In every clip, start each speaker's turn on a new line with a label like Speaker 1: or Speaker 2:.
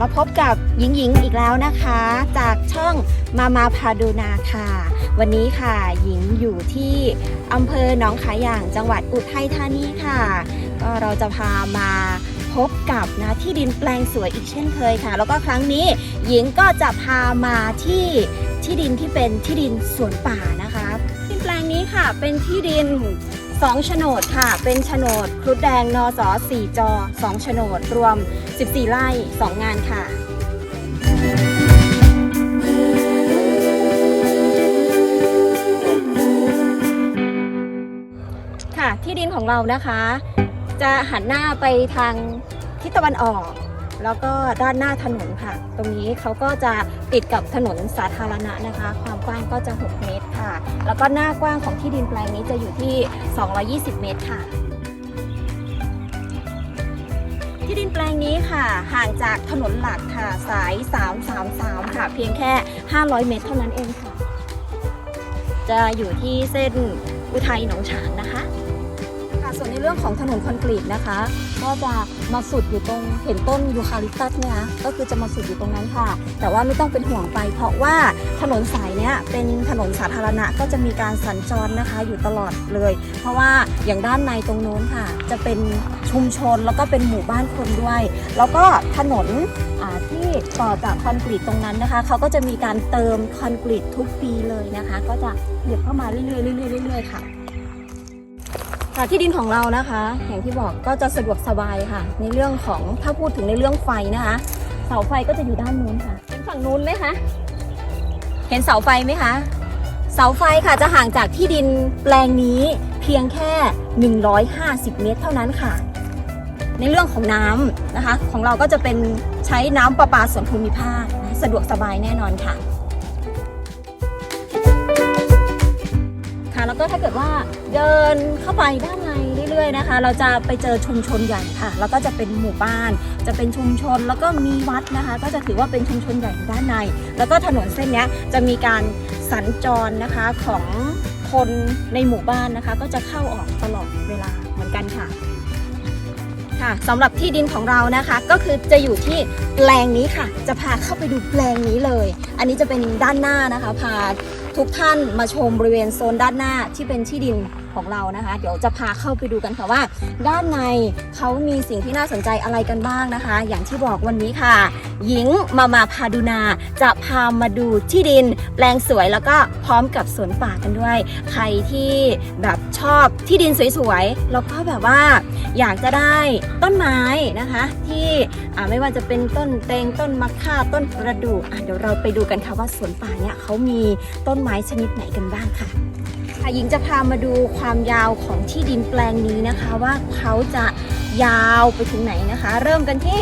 Speaker 1: กับหญิงหญิงอีกแล้วนะคะ จากช่องมามาพาดูนาค่ะ วันนี้ค่ะหญิงอยู่ที่อำเภอหนองขาอย่างจังหวัดอุทัยธานีค่ะ ก็เราจะพามาพบกับนะที่ดินแปลงสวยอีกเช่นเคยค่ะ แล้วก็ครั้งนี้หญิงก็จะพามาที่ที่ดินที่เป็นที่ดินสวนป่านะคะที่ดินแปลงนี้ค่ะเป็นที่ดิน 2โฉนดค่ะ เป็นโฉนดครุฑแดงนส4จอ2โฉนดรวม 14 ไร่ 2 งานค่ะค่ะที่ดินของเรานะคะ จะหันหน้าไปทางทิศตะวันออก แล้วก็ด้านหน้าถนนค่ะ ตรงนี้เขาก็จะติดกับถนนสาธารณะนะคะ ความกว้างก็จะ 6 เมตรค่ะ แล้วก็หน้ากว้างของที่ดินแปลงนี้จะอยู่ที่ 220 เมตรค่ะ ที่ดินแปลงนี้ค่ะ ห่างจากถนนหลักค่ะสาย 333 ค่ะ เพียงแค่ 500 เมตรเท่านั้นเองค่ะ จะอยู่ที่เส้นอุทัยหนองฉางนะคะค่ะ ส่วนในเรื่องของถนนคอนกรีตนะคะ ก็จะมาสุดอยู่ตรงเห็นต้นยูคาลิปตัสเนี่ยนะก็คือจะมาสุดอยู่ตรงนั้นค่ะ แต่ว่าไม่ต้องเป็นห่วงไป เพราะว่าถนนสายเนี้ยเป็นถนนสาธารณะก็จะมีการสัญจรนะคะอยู่ตลอดเลย เพราะว่าอย่างด้านในตรงโน้นค่ะ จะเป็นชุมชนแล้วก็เป็นหมู่บ้านคนด้วย แล้วก็ถนนอ่าที่ต่อจากคอนกรีตตรงนั้นนะคะเขาก็จะมีการเติมคอนกรีตทุกปีเลยนะคะ ก็จะเหยียบเข้ามาเรื่อยๆเรื่อยๆเรื่อยๆค่ะ ค่ะที่ดินของเรานะคะ อย่างที่บอกก็จะสะดวกสบายค่ะ ในเรื่องของถ้าพูดถึงในเรื่องไฟนะคะ เสาไฟก็จะอยู่ด้านนู้นค่ะเห็นฝั่งนู้นไหมคะเห็นเสาไฟไหมคะ เสาไฟค่ะจะห่างจากที่ดินแปลงนี้เพียงแค่ 150 เมตรเท่านั้นค่ะ ในเรื่องของน้ำนะคะ ของเราก็จะเป็นใช้น้ำประปาส่วนภูมิภาคสะดวกสบายแน่นอนค่ะค่ะ แล้วก็ถ้าเกิดว่าเดินเข้าไป รื่อยๆนะคะ เราจะไปเจอชุมชนใหญ่ค่ะ แล้วก็จะเป็นหมู่บ้าน จะเป็นชุมชนแล้วก็มีวัดนะคะ ก็จะถือว่าเป็นชุมชนใหญ่อยู่ด้านใน แล้วก็ถนนเส้นนี้จะมีการสัญจรนะคะของคนในหมู่บ้านนะคะ ก็จะเข้าออกตลอดเวลาเหมือนกันค่ะค่ะสำหรับที่ดินของเรานะคะก็คือจะอยู่ที่แปลงนี้ค่ะ จะพาเข้าไปดูแปลงนี้เลย อันนี้จะเป็นด้านหน้านะคะ พาทุกท่านมาชมบริเวณโซนด้านหน้าที่เป็นที่ดิน ของเรานะคะ เดี๋ยวจะพาเข้าไปดูกันค่ะว่า ด้านในเขามีสิ่งที่น่าสนใจอะไรกันบ้างนะคะ อย่างที่บอกวันนี้ค่ะ หญิงมามาพาดูนา จะพามาดูที่ดิน แปลงสวยแล้วก็พร้อมกับสวนป่ากันด้วย ใครที่แบบชอบที่ดินสวยๆแล้วก็แบบว่าอยากจะได้ต้นไม้นะคะ ที่ไม่ว่าจะเป็นต้นเตงต้นมะค่าต้นประดู่เดี๋ยวเราไปดูกันค่ะว่าสวนป่าเนี่ยเขามีต้นไม้ชนิดไหนกันบ้างค่ะ ค่ะหญิงจะพามาดูความยาวของที่ดินแปลงนี้นะคะ ว่าเขาจะยาวไปถึงไหนนะคะ เริ่มกันที่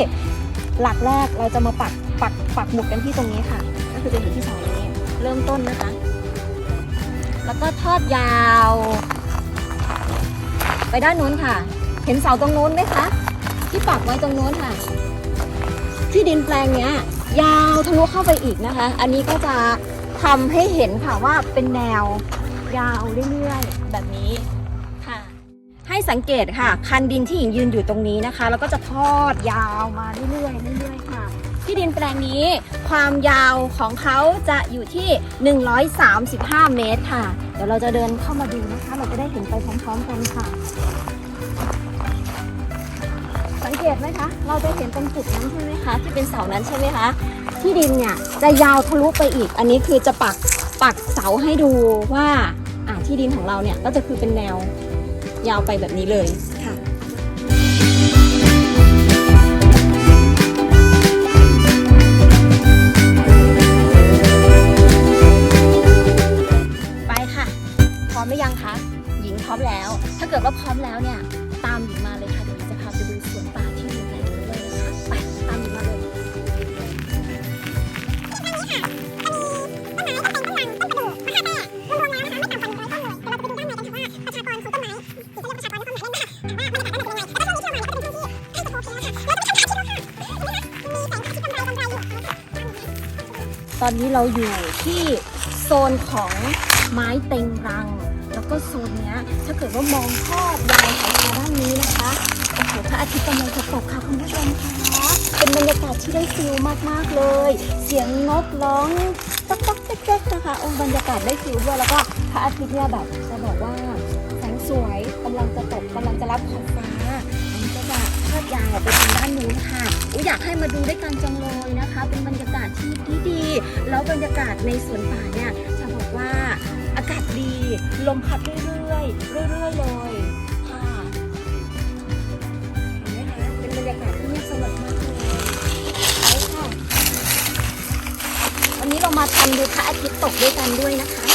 Speaker 1: หลักแรกเราจะมาปักปักปักหมุดกันที่ตรงนี้ค่ะ ก็คือจะอยู่ที่เสานี้เริ่มต้นนะคะ แล้วก็ทอดยาว ไปด้านนู้นค่ะ เห็นเสาตรงนู้นไหมคะ ที่ปักไว้ตรงนู้นค่ะ ที่ดินแปลงเนี้ย ยาวทะลุเข้าไปอีกนะคะ อันนี้ก็จะทำให้เห็นค่ะว่าเป็นแนว ยาวเรื่อยๆ แบบนี้ค่ะ ให้สังเกตค่ะ คันดินที่หญิงยืนอยู่ตรงนี้นะคะ แล้วก็จะทอดยาวมาเรื่อยๆเรื่อยๆค่ะ ที่ดินแปลงนี้ ความยาวของเขาจะอยู่ที่ 135 เมตรค่ะ เดี๋ยวเราจะเดินเข้ามาดูนะคะ เราจะได้เห็นไปพร้อมๆกันค่ะ สังเกตไหมคะ เราจะเห็นตรงจุดนั้นใช่ไหมคะ ที่เป็นเสานั้นใช่ไหมคะที่ดินเนี่ยจะยาวทะลุไปอีก อันนี้คือจะปักปักเสาให้ดูว่าอ่า ที่ดินของเราเนี่ยก็จะคือเป็นแนวยาวไปแบบนี้เลยค่ะไปค่ะ พร้อมหรือยังคะหญิงพร้อมแล้ว ถ้าเกิดว่าพร้อมแล้วเนี่ยตามหญิงมาเลยค่ะเดี๋ยวหญิง ตอนนี้เราอยู่ที่โซนของไม้เต็งรัง แล้วก็โซนเนี้ยถ้าเกิดว่ามองทอดยาวสายตาด้านนี้นะคะโอ้โหพระอาทิตย์กำลังจะตกค่ะคุณผู้ชมคะเป็นบรรยากาศที่ได้ฟิลมากๆเลย เสียงนกร้องต๊อกต๊อกแจ๊กๆนะคะโอ้บรรยากาศได้ฟิลด้วยแล้วก็พระอาทิตย์เนี่ยแบบจะบอกว่าแสงสวยกำลังจะตกกำลังจะรับขอบฟ้า ยาวไปทางด้านนู้นค่ะอุยอยากให้มาดูด้วยกันจังเลยนะคะ เป็นบรรยากาศที่ดีดีแล้วบรรยากาศในสวนป่าเนี่ยจะบอกว่าอากาศดีลมพัดเรื่อยๆเรื่อยๆเลยค่ะเห็นไหมคะเป็นบรรยากาศที่เงียบสงบมากเลยไปค่ะวันนี้เรามาทันดูพระอาทิตย์ตกด้วยกันด้วยนะคะ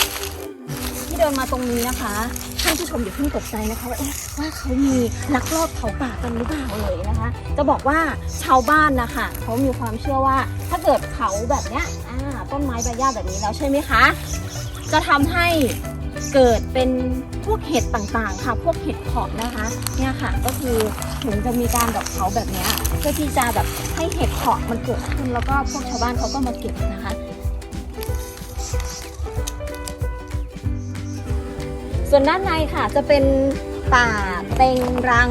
Speaker 1: นมาตรงนี้นะคะท่านผู้ชมอย่าเพิ่งตกใจนะคะว่าเอ๊ะว่าเขามีลักลอบเผาป่ากันหรือเปล่าเลยนะคะ จะบอกว่าชาวบ้านนะคะเขามีความเชื่อว่าถ้าเกิดเผาแบบเนี้ยอ่าต้นไม้ใบหญ้าแบบนี้แล้วใช่ไหมคะ จะทำให้เกิดเป็นพวกเห็ดต่างๆ ค่ะ พวกเห็ดเพาะนะคะ เนี่ยค่ะ ก็คือถึงจะมีการแบบเผาแบบนี้เพื่อที่จะแบบให้เห็ดเพาะมันเกิดขึ้นแล้วก็พวกชาวบ้านเขาก็มาเก็บนะคะ ส่วนด้านในค่ะจะเป็นป่าเต็งรัง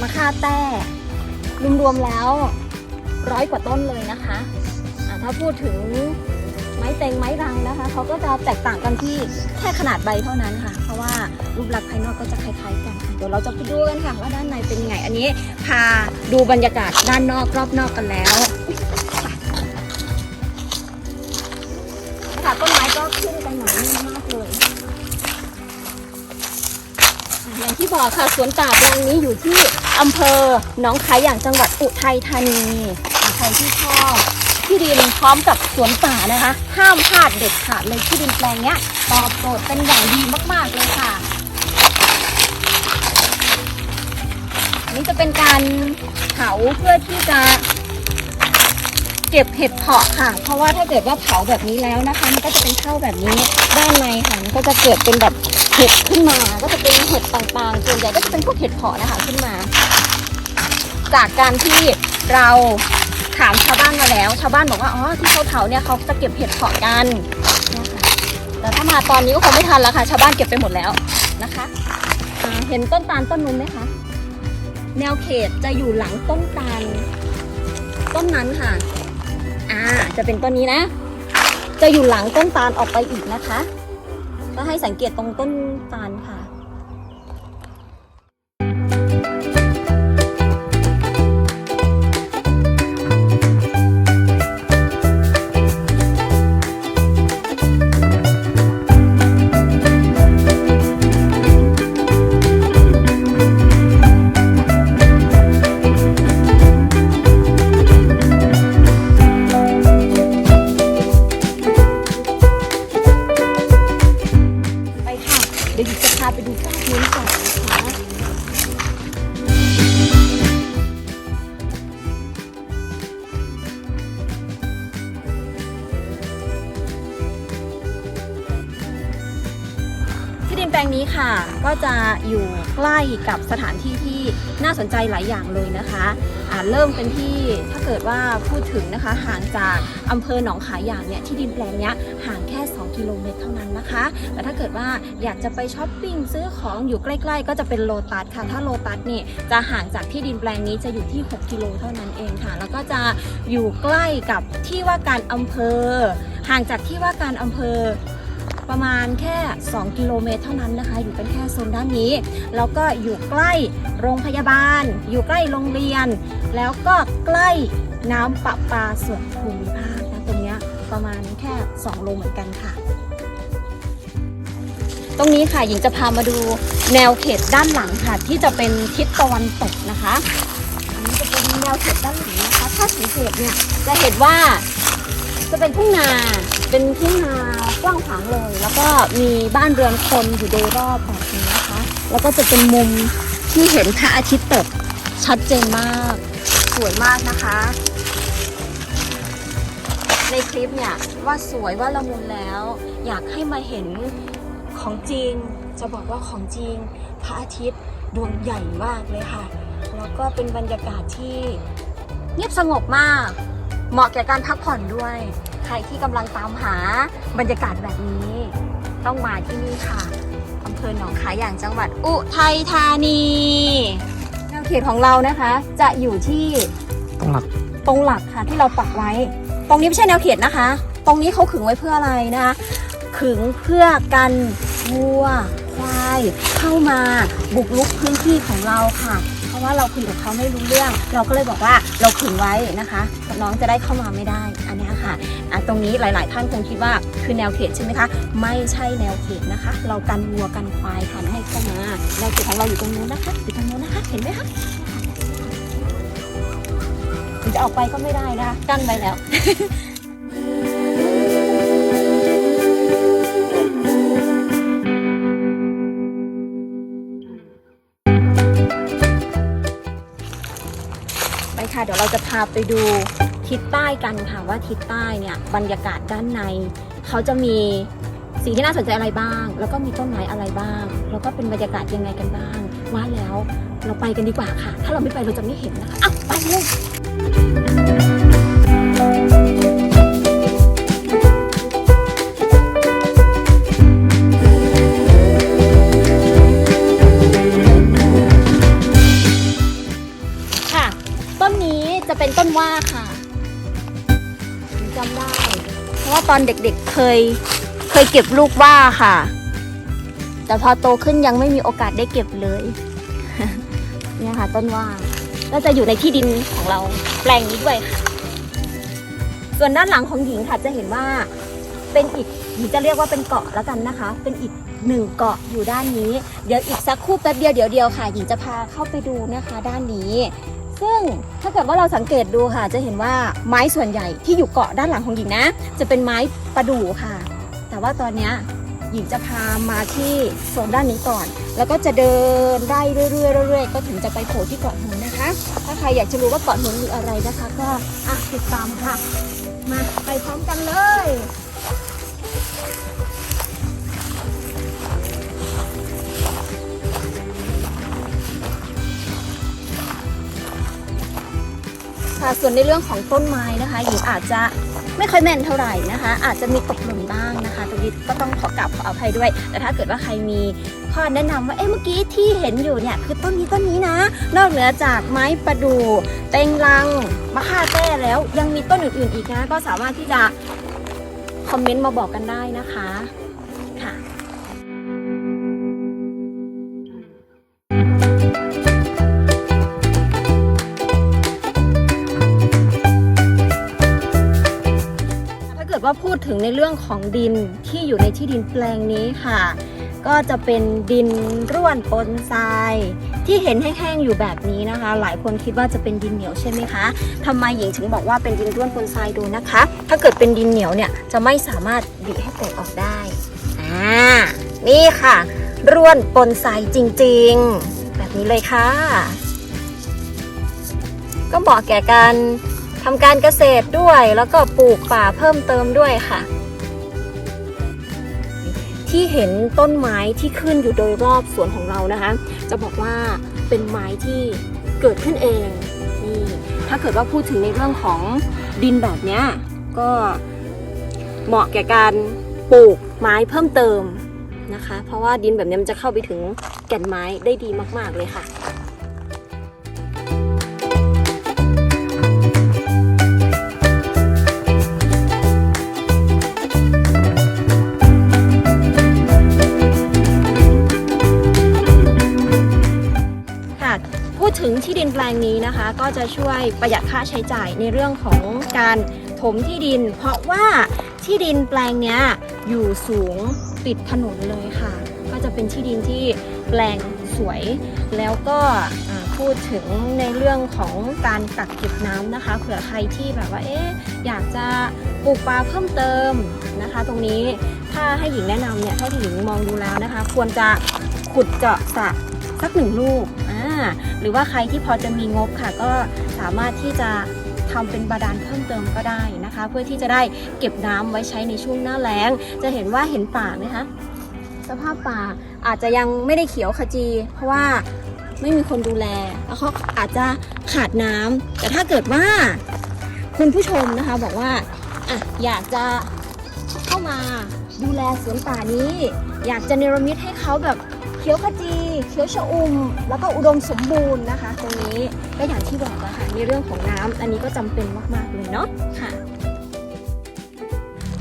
Speaker 1: มะค่าแต้รวมๆแล้วร้อยกว่าต้นเลยนะคะอ่าถ้าพูดถึงไม้เต็งไม้รังนะคะเขาก็จะแตกต่างกันที่แค่ขนาดใบเท่านั้นค่ะ เพราะว่ารูปลักษณ์ภายนอกก็จะคล้ายๆกันค่ะเดี๋ยวเราจะไปดูกันค่ะว่าด้านในเป็นยังไง อันนี้พาดูบรรยากาศด้านนอกรอบนอกกันแล้วค่ะต้นไม้ก็ขึ้นกันหนาแน่นมากเลย อย่างที่บอกค่ะสวนป่าแปลงนี้อยู่ที่อำเภอหนองคายอย่างจังหวัดอุทัยธานีใครที่ชอบที่ดินพร้อมกับสวนป่านะคะ ห้ามพลาดเด็ดขาดเลยที่ดินแปลงนี้ตอบโจทย์เป็นอย่างดีมากๆเลยค่ะอันนี้จะเป็นการเผาเพื่อที่จะ เก็บเห็ดเพาะค่ะ เพราะว่าถ้าเกิดว่าเผาแบบนี้แล้วนะคะ มันก็จะเป็นเข้าแบบนี้ด้านในค่ะมันก็จะเกิดเป็นแบบเห็ดขึ้นมา ก็จะเป็นเห็ดต่างๆส่วนใหญ่ก็จะเป็นพวกเห็ดเพาะนะคะขึ้นมา จากการที่เราถามชาวบ้านมาแล้ว ชาวบ้านบอกว่าอ๋อที่เขาเผาเนี่ยเขาจะเก็บเห็ดเพาะกันเนี่ยค่ะแต่ถ้ามาตอนนี้ก็คงไม่ทันแล้วค่ะ ชาวบ้านเก็บไปหมดแล้วนะคะเห็นต้นตาลต้นนู้นไหมคะแนวเขตจะอยู่หลังต้นตาลต้นนั้นค่ะ อ่า จะเป็นต้นนี้นะ จะอยู่หลังต้นตาลออกไปอีกนะคะ ก็ให้สังเกตตรงต้นตาลค่ะ ใกล้กับสถานที่ที่น่าสนใจหลายอย่างเลยนะคะอ่าเริ่มเป็นที่ถ้าเกิดว่าพูดถึงนะคะห่างจากอำเภอหนองขายอย่างเนี่ยที่ดินแปลงเนี้ยห่างแค่ 2 กิโลเมตรเท่านั้นนะคะ แต่ถ้าเกิดว่าอยากจะไปช้อปปิ้งซื้อของอยู่ใกล้ ๆ ก็จะเป็นโลตัสค่ะ ถ้าโลตัสเนี่ยจะห่างจากที่ดินแปลงนี้จะอยู่ที่ 6 กิโลเท่านั้นเองค่ะ แล้วก็จะอยู่ใกล้กับที่ว่าการอำเภอ ห่างจากที่ว่าการอำเภอ ประมาณแค่ 2 กิโลเมตรเท่านั้นนะคะ อยู่กันแค่โซนด้านนี้ แล้วก็อยู่ใกล้โรงพยาบาล อยู่ใกล้โรงเรียน แล้วก็ใกล้น้ำประปาส่วนภูมิภาคนะตรงเนี้ยประมาณแค่ 2 โลเหมือนกันค่ะ ตรงนี้ค่ะหญิงจะพามาดูแนวเขตด้านหลังค่ะ ที่จะเป็นทิศตะวันตกนะคะอันนี้จะเป็นแนวเขตด้านหลังนะคะ ถ้าสังเกตเนี่ยจะเห็นว่าจะเป็นทุ่งนา เป็นทุ่นากว้างขวางเลย แล้วก็มีบ้านเรือนคนอยู่โดยรอบแบบนี้นะคะ แล้วก็จะเป็นมุมที่เห็นพระอาทิตย์ตกชัดเจนมาก สวยมากนะคะ ในคลิปเนี่ยว่าสวยว่าละมุนแล้ว อยากให้มาเห็นของจริง จะบอกว่าของจริง พระอาทิตย์ดวงใหญ่มากเลยค่ะ แล้วก็เป็นบรรยากาศที่เงียบสงบมาก เหมาะแก่การพักผ่อนด้วย ใครที่กำลังตามหาบรรยากาศแบบนี้ ต้องมาที่นี่ค่ะอำเภอหนองขายอย่างจังหวัดอุทัยธานีแนวเขตของเรานะคะ จะอยู่ที่
Speaker 2: ต้องหลัก
Speaker 1: ตรงหลักค่ะที่เราปักไว้ ตรงนี้ไม่ใช่แนวเขตนะคะ ตรงนี้เขาขึงไว้เพื่ออะไรนะคะขึงเพื่อกันวัวควายเข้ามาบุกรุกพื้นที่ของเราค่ะ เพราะว่าเราคุยกับเขาไม่รู้เรื่อง เราก็เลยบอกว่าเราขึงไว้นะคะน้องจะได้เข้ามาไม่ได้ ค่ะะตรงนี้หลาย ๆ ท่านคงคิดว่าคือแนวเขตใช่ไหมคะ ไม่ใช่แนวเขตนะคะ เรากันวัวกันควายค่ะไม่ให้เข้ามาแนวเขตของเราอยู่ตรงนู้นนะคะอยู่ตรงนู้นนะคะ เห็นไหมคะถึงจะออกไปก็ไม่ได้นะคะกั้นไว้แล้วไปค่ะเดี๋ยวเราจะพาไปดู ทิศใต้กันค่ะว่าทิศใต้เนี่ยบรรยากาศด้านใน เขาจะมีสิ่งที่น่าสนใจอะไรบ้าง แล้วก็มีต้นไม้อะไรบ้าง แล้วก็เป็นบรรยากาศยังไงกันบ้าง ว่าแล้วเราไปกันดีกว่าค่ะ ถ้าเราไม่ไปเราจะไม่เห็นนะคะอะไปเลยค่ะ ต้นนี้จะเป็นต้นว่าค่ะ จำได้ เพราะว่าตอนเด็กๆเคยเคยเก็บลูกว่าค่ะ แต่พอโตขึ้นยังไม่มีโอกาสได้เก็บเลย เนี่ยค่ะต้นว่าก็จะอยู่ในที่ดินของเราแปลงนี้ด้วยค่ะ ส่วนด้านหลังของหญิงค่ะจะเห็นว่าเป็นอีกหญิงจะเรียกว่าเป็นเกาะแล้วกันนะคะ เป็นอีกหนึ่งเกาะอยู่ด้านนี้ เดี๋ยวอีกสักครู่แป๊บเดียวเดี๋ยวเดียวค่ะ หญิงจะพาเข้าไปดูนะคะ ด้านนี้ ซึ่งถ้าเกิดว่าเราสังเกตดูค่ะ จะเห็นว่าไม้ส่วนใหญ่ที่อยู่เกาะด้านหลังของหญิงนะ จะเป็นไม้ประดู่ค่ะ แต่ว่าตอนนี้หญิงจะพามาที่โซนด้านนี้ก่อน แล้วก็จะเดินได้เรื่อยๆเรื่อยๆก็ถึงจะไปโผล่ที่เกาะหนุนนะคะ ถ้าใครอยากจะรู้ว่าเกาะหนุนมีอะไรนะคะ ก็อะติดตามค่ะ มาไปพร้อมกันเลย ค่ะ ส่วนในเรื่องของต้นไม้นะคะหญิงอาจจะไม่ค่อยแม่นเท่าไหร่นะคะ อาจจะมีตกหล่นบ้างนะคะตรงนี้ก็ต้องขอกลับขออภัยด้วย แต่ถ้าเกิดว่าใครมีข้อแนะนำว่าเอ๊ะเมื่อกี้ที่เห็นอยู่เนี่ยคือต้นนี้ต้นนี้นะ นอกเหนือจากไม้ประดู่เต็งลังมะค่าแต้แล้ว ยังมีต้นอื่นๆอีกนะ ก็สามารถที่จะคอมเมนต์มาบอกกันได้นะคะ ว่าพูดถึงในเรื่องของดินที่อยู่ในที่ดินแปลงนี้ค่ะ ก็จะเป็นดินร่วนปนทรายที่เห็นแห้งๆอยู่แบบนี้นะคะ หลายคนคิดว่าจะเป็นดินเหนียวใช่ไหมคะทำไมหญิงถึงบอกว่าเป็นดินร่วนปนทรายดูนะคะ ถ้าเกิดเป็นดินเหนียวเนี่ยจะไม่สามารถบิให้แตกออกได้อ่านี่ค่ะ ร่วนปนทรายจริงๆ แบบนี้เลยค่ะ ก็เหมาะแก่การ ทำการเกษตรด้วยแล้วก็ปลูกป่าเพิ่มเติมด้วยค่ะ ที่เห็นต้นไม้ที่ขึ้นอยู่โดยรอบสวนของเรานะคะ จะบอกว่าเป็นไม้ที่เกิดขึ้นเองนี่ถ้าเกิดว่าพูดถึงในเรื่องของดินแบบเนี้ยก็เหมาะแก่การปลูกไม้เพิ่มเติมนะคะ เพราะว่าดินแบบนี้มันจะเข้าไปถึงแก่นไม้ได้ดีมาก ๆ เลยค่ะ ที่ดินแปลงนี้นะคะ ก็จะช่วยประหยัดค่าใช้จ่ายในเรื่องของการถมที่ดิน เพราะว่าที่ดินแปลงเนี้ยอยู่สูงติดถนนเลยค่ะ ก็จะเป็นที่ดินที่แปลงสวย แล้วก็พูดถึงในเรื่องของการกักเก็บน้ำนะคะ เผื่อใครที่แบบว่าเอ๊ะอยากจะปลูกปลาเพิ่มเติมนะคะ ตรงนี้ถ้าให้หญิงแนะนำเนี่ยถ้าที่หญิงมองดูแล้วนะคะ ควรจะขุดเจาะสระสักหนึ่งลูก หรือว่าใครที่พอจะมีงบค่ะ ก็สามารถที่จะทำเป็นบาดาลเพิ่มเติมก็ได้นะคะ เพื่อที่จะได้เก็บน้ำไว้ใช้ในช่วงหน้าแล้ง จะเห็นว่าเห็นป่าไหมคะสภาพป่าอาจจะยังไม่ได้เขียวขจี เพราะว่าไม่มีคนดูแล แล้วเขาอาจจะขาดน้ำแต่ถ้าเกิดว่าคุณผู้ชมนะคะบอกว่าอะอยากจะเข้ามาดูแลสวนป่านี้ อยากจะเนรมิตให้เขาแบบ ขียวขจีเขียวชะอุ่มแล้วก็อุดมสมบูรณ์นะคะ ตรงนี้ก็อย่างที่บอกอะค่ะในเรื่องของน้ำอันนี้ก็จำเป็นมากๆเลยเนาะค่ะ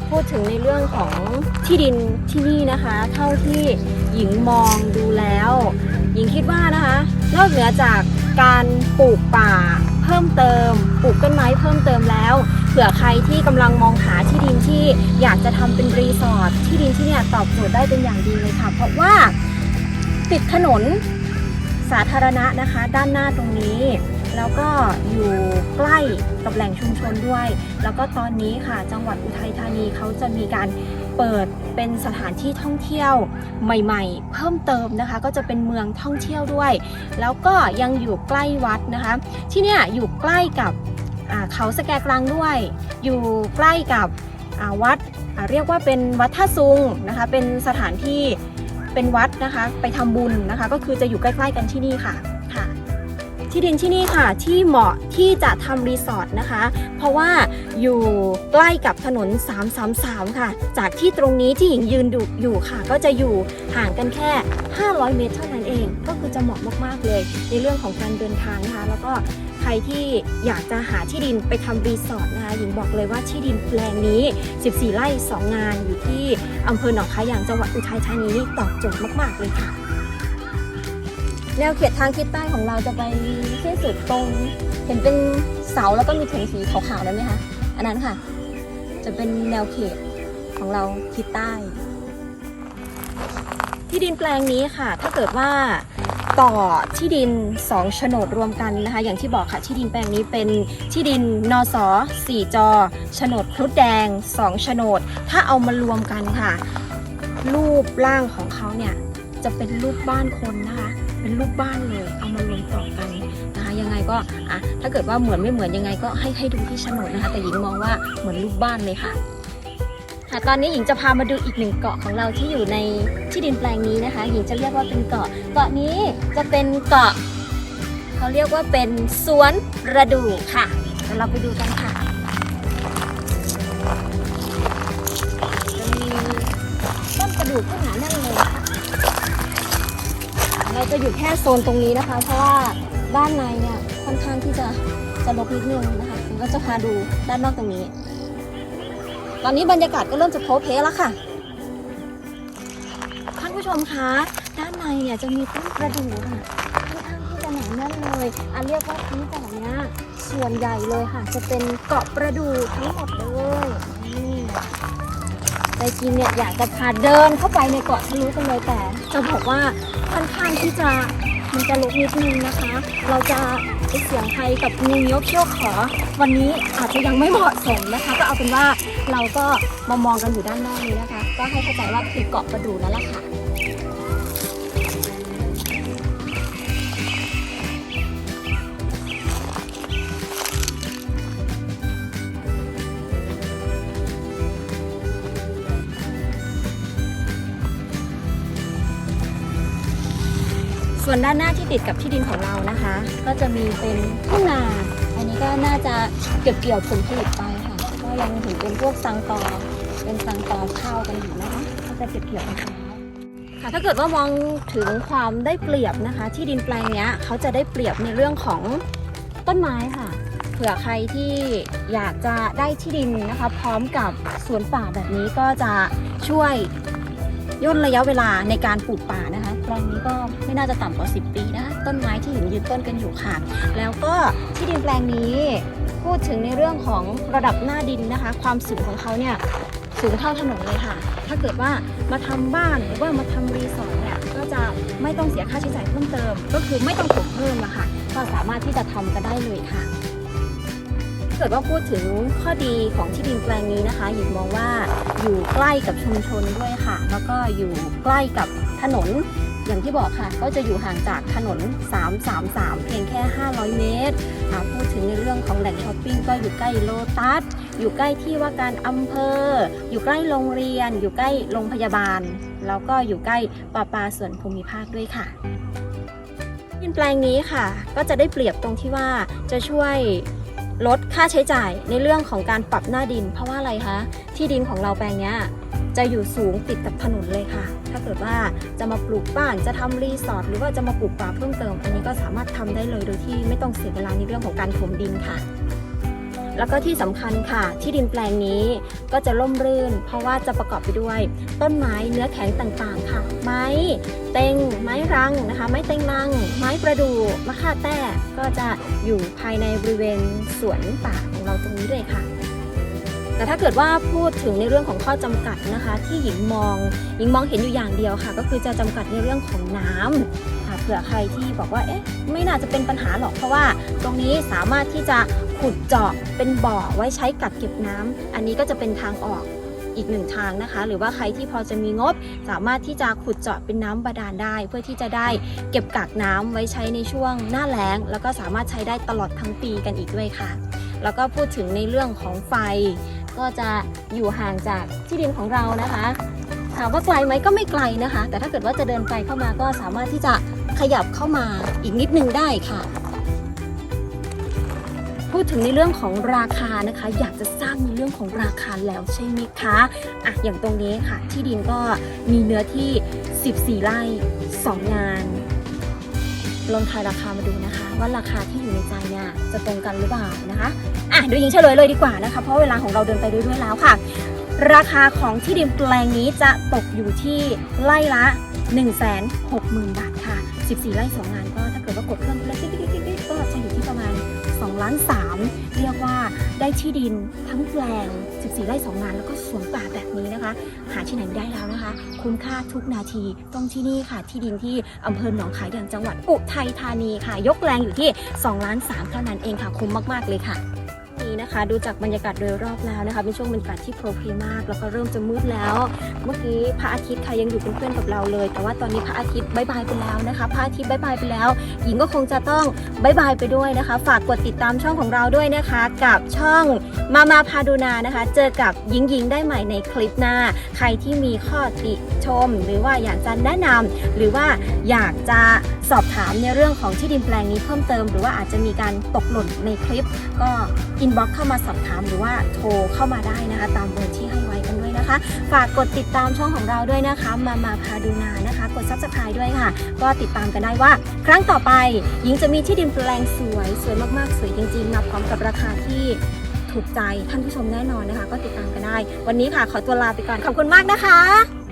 Speaker 1: พูดถึงในเรื่องของที่ดินที่นี่นะคะ เท่าที่หญิงมองดูแล้ว หญิงคิดว่านะคะนอกเหนือจากการปลูกป่าเพิ่มเติม ปลูกต้นไม้เพิ่มเติมแล้วเผื่อใครที่กำลังมองหาที่ดินที่อยากจะทำเป็นรีสอร์ทที่ดินที่เนี่ยตอบโจทย์ได้เป็นอย่างดีเลยค่ะ เพราะว่า ติดถนนสาธารณะนะคะ ด้านหน้าตรงนี้ แล้วก็อยู่ใกล้กับแหล่งชุมชนด้วย แล้วก็ตอนนี้ค่ะจังหวัดอุทัยธานีเขาจะมีการเปิดเป็นสถานที่ท่องเที่ยวใหม่ๆ เพิ่มเติมนะคะ ก็จะเป็นเมืองท่องเที่ยวด้วย แล้วก็ยังอยู่ใกล้วัดนะคะ ที่เนี่ยอยู่ใกล้กับเขาสแกกลางด้วย อยู่ใกล้กับวัดเรียกว่าเป็นวัดท่าซุงนะคะ เป็นสถานที่ เป็นวัดนะคะ ไปทำบุญนะคะ ก็คือจะอยู่ใกล้ๆกันที่นี่ค่ะค่ะ ที่ดินที่นี่ค่ะ ที่เหมาะที่จะทำรีสอร์ทนะคะ เพราะว่าอยู่ใกล้กับถนน 333 ค่ะ จากที่ตรงนี้ที่หญิงยืนดูอยู่ค่ะ ก็จะอยู่ห่างกันแค่ 500 เมตรเท่านั้นเอง ก็คือจะเหมาะมากๆเลย ในเรื่องของการเดินทางนะคะ แล้วก็ ใครที่อยากจะหาที่ดินไปทำรีสอร์ทนะคะหญิงบอกเลยว่าที่ดินแปลงนี้ 14 ไร่ 2 งานอยู่ที่อำเภอหนองคายางจังหวัดอุทัยธานีนี่ตอบโจทย์มาก ๆ เลยค่ะ แนวเขตทางทิศใต้ของเราจะไปสิ้นสุดตรงเห็นเป็นเสาแล้วก็มีถุงสีขาวๆนั้นไหมคะ อันนั้นค่ะ จะเป็นแนวเขตของเราทิศใต้ ที่ดินแปลงนี้ค่ะ ถ้าเกิดว่า ต่อที่ดิน 2 โฉนดรวมกันนะคะ อย่างที่บอกค่ะที่ดินแปลงนี้เป็นที่ดินนส4จอโฉนดครุฑแดง 2 โฉนด ถ้าเอามารวมกันค่ะ รูปร่างของเขาเนี่ยจะเป็นรูปบ้านคนนะคะ เป็นรูปบ้านเลย เอามารวมต่อกันนะคะ ยังไงก็อะถ้าเกิดว่าเหมือนไม่เหมือนยังไงก็ให้ให้ดูที่โฉนดนะคะ แต่หญิงมองว่าเหมือนรูปบ้านเลยค่ะ ค่ะตอนนี้หญิงจะพามาดูอีกหนึ่งเกาะของเราที่อยู่ในที่ดินแปลงนี้นะคะ หญิงจะเรียกว่าเป็นเกาะ เกาะนี้จะเป็นเกาะ เขาเรียกว่าเป็นสวนประดู่ค่ะเดี๋ยวเราไปดูกันค่ะจะมีต้นประดู่ขึ้นหนาแน่นเลยเราจะอยู่แค่โซนตรงนี้นะคะ เพราะว่าด้านในเนี่ยค่อนข้างที่จะจะรกนิดนึงนะคะก็จะพาดูด้านนอกตรงนี้ ตอนนี้บรรยากาศก็เริ่มจะโพเพแล้วค่ะท่านผู้ชมคะ ด้านในเนี่ยจะมีต้นประดู่ค่ะค่อนข้างที่จะหนาแน่นเลยอันเรียกว่าทั้งเกาะเนี้ยส่วนใหญ่เลยค่ะ จะเป็นเกาะประดู่ทั้งหมดเลยนี่ใจจริงเนี่ยอยากจะพาเดินเข้าไปในเกาะทะลุกันเลยแต่ จะบอกว่าค่อนข้างที่จะมันจะลุกนิดนึงนะคะ เราจะ ไปเสียงไทยกับงูเงี้ยวเขี้ยวขอ วันนี้อาจจะยังไม่เหมาะสมนะคะ ก็เอาเป็นว่าเราก็มามองกันอยู่ด้านนอกนี้นะคะ ก็ให้เข้าใจว่าคือเกาะประดูแล้วล่ะค่ะ ส่วนด้านหน้าที่ติดกับที่ดินของเรานะคะ ก็จะมีเป็นทุ่งนา อันนี้ก็น่าจะเก็บเกี่ยวผลผลิตไปค่ะ ก็ยังเห็นเป็นพวกสังตอ เป็นสังตอข้าวกันอยู่นะคะ ก็จะเก็บเกี่ยวกันแล้วค่ะถ้าเกิดว่ามองถึงความได้เปรียบนะคะ ที่ดินแปลงนี้เขาจะได้เปรียบในเรื่องของต้นไม้ค่ะ เผื่อใครที่อยากจะได้ที่ดินนะคะ พร้อมกับสวนป่าแบบนี้ก็จะช่วยย่นระยะเวลาในการปลูกป่านะคะ แปลงนี้ก็ไม่น่าจะต่ำกว่า 10 ปีนะ ต้นไม้ที่อยู่ยืนต้นกันอยู่ค่ะ แล้วก็ที่ดินแปลงนี้พูดถึงในเรื่องของระดับหน้าดินนะคะ ความสูงของเขาเนี่ยสูงเท่าถนนเลยค่ะ ถ้าเกิดว่ามาทำบ้านหรือว่ามาทำรีสอร์ทเนี่ยก็จะไม่ต้องเสียค่าใช้จ่ายเพิ่มเติม ก็คือไม่ต้องถมเพิ่มอะค่ะ ก็สามารถที่จะทำกันได้เลยค่ะถ้าเกิดว่าพูดถึงข้อดีของที่ดินแปลงนี้นะคะหญิงมองว่าอยู่ใกล้กับชุมชนด้วยค่ะ แล้วก็อยู่ใกล้กับถนน อย่างที่บอกค่ะก็จะอยู่ห่างจากถนน 333 เพียงแค่ 500 เมตรพูดถึงในเรื่องของแหล่งช้อปปิ้งก็อยู่ใกล้โลตัส อยู่ใกล้ที่ว่าการอำเภอ อยู่ใกล้โรงเรียน อยู่ใกล้โรงพยาบาล แล้วก็อยู่ใกล้ปาปาส่วนภูมิภาคด้วยค่ะดินแปลงนี้ค่ะ ก็จะได้เปรียบตรงที่ว่าจะช่วยลดค่าใช้จ่ายในเรื่องของการปรับหน้าดิน เพราะว่าอะไรคะ ที่ดินของเราแปลงเนี้ย จะอยู่สูงติดกับถนนเลยค่ะ ถ้าเกิดว่าจะมาปลูกบ้านจะทำรีสอร์ทหรือว่าจะมาปลูกป่าเพิ่มเติม อันนี้ก็สามารถทำได้เลยโดยที่ไม่ต้องเสียเวลาในเรื่องของการถมดินค่ะแล้วก็ที่สำคัญค่ะ ที่ดินแปลงนี้ก็จะร่มรื่น เพราะว่าจะประกอบไปด้วย ต้นไม้เนื้อแข็งต่างๆค่ะ ไม้เต็ง ไม้รังนะคะ ไม้เต็งรัง ไม้ประดู่มะข่าแต้ก็จะอยู่ภายในบริเวณสวนป่าของเราตรงนี้เลยค่ะ แต่ถ้าเกิดว่าพูดถึงในเรื่องของข้อจำกัดนะคะ ที่หญิงมองหญิงมองเห็นอยู่อย่างเดียวค่ะ ก็คือจะจำกัดในเรื่องของน้ำค่ะเผื่อใครที่บอกว่าเอ๊ะไม่น่าจะเป็นปัญหาหรอกเพราะว่าตรงนี้สามารถที่จะขุดเจาะเป็นบ่อไว้ใช้กักเก็บน้ำอันนี้ก็จะเป็นทางออกอีกหนึ่งทางนะคะ หรือว่าใครที่พอจะมีงบ สามารถที่จะขุดเจาะเป็นน้ำบาดาลได้ เพื่อที่จะได้เก็บกักน้ำไว้ใช้ในช่วงหน้าแล้ง แล้วก็สามารถใช้ได้ตลอดทั้งปีกันอีกด้วยค่ะ แล้วก็พูดถึงในเรื่องของไฟ ก็จะอยู่ห่างจากที่ดินของเรานะคะถามว่าไกลไหมก็ไม่ไกลนะคะ แต่ถ้าเกิดว่าจะเดินไกลเข้ามาก็สามารถที่จะขยับเข้ามาอีกนิดนึงได้ค่ะ พูดถึงในเรื่องของราคานะคะ อยากจะสร้างในเรื่องของราคาแล้วใช่ไหมคะอะอย่างตรงนี้ค่ะ ที่ดินก็มีเนื้อที่ 14 ไร่ 2 งาน ลองทายราคามาดูนะคะ ว่าราคาที่อยู่ในใจเนี่ยจะตรงกันหรือเปล่านะคะอะเดี๋ยวยิงเฉลยเลยดีกว่านะคะ เพราะเวลาของเราเดินไปด้วยๆแล้วค่ะ ราคาของที่ดินแปลงนี้จะตกอยู่ที่ไร่ละ 1 6 0 0 0 0 บาทค่ะ 14 ไร่2งานก็ถ้าเกิดว่ากดเครื่องเล็กๆก็จะอยู่ที่ประมาณ2ล้าน3เรียกว่าได้ที่ดินทั้งแปลง 14 ไร่2งานแล้วก็สวนป่าแบบ หาที่ไหนไม่ได้แล้วนะคะ คุ้มค่าทุกนาทีต้องที่นี่ค่ะ ที่ดินที่อำเภอหนองขายอย่างจังหวัดอุทัยธานีค่ะ ยกแรงอยู่ที่2ล้าน3เท่านั้นเองค่ะ คุ้มมากๆเลยค่ะ นะคะ ดูจากบรรยากาศโดยรอบแล้วนะคะเป็นช่วงบรรยากาศที่โปรเพลมาก แล้วก็เริ่มจะมืดแล้ว เมื่อกี้พระอาทิตย์ค่ะยังอยู่เป็นเพื่อนกับเราเลย แต่ว่าตอนนี้พระอาทิตย์บายบายไปแล้วนะคะพระอาทิตย์บายบายไปแล้ว หญิงก็คงจะต้องบายบายไปด้วยนะคะ ฝากกดติดตามช่องของเราด้วยนะคะ กับช่องมามาพาดูนานะคะ เจอกับหญิงหญิงได้ใหม่ในคลิปหน้า ใครที่มีข้อติชม หรือว่าอยากจะแนะนำหรือว่าอยากจะสอบถามในเรื่องของที่ดินแปลงนี้เพิ่มเติม หรือว่าอาจจะมีการตกหล่นในคลิปก็อินบ็อกเข้ามาสอบถามหรือว่าโทรเข้ามาได้นะคะ ตามเบอร์ที่ให้ไว้กันด้วยนะคะ ฝากกดติดตามช่องของเราด้วยนะคะ มามาพาดูนานะคะ กดซับสไครต์ด้วยค่ะ ก็ติดตามกันได้ว่า ครั้งต่อไปหญิงจะมีที่ดินแปลงสวยสวยมากๆ สวยจริงๆมาพร้อมกับราคาที่ถูกใจท่านผู้ชมแน่นอนนะคะ ก็ติดตามกันได้ วันนี้ค่ะขอตัวลาไปก่อนขอบคุณมากนะคะ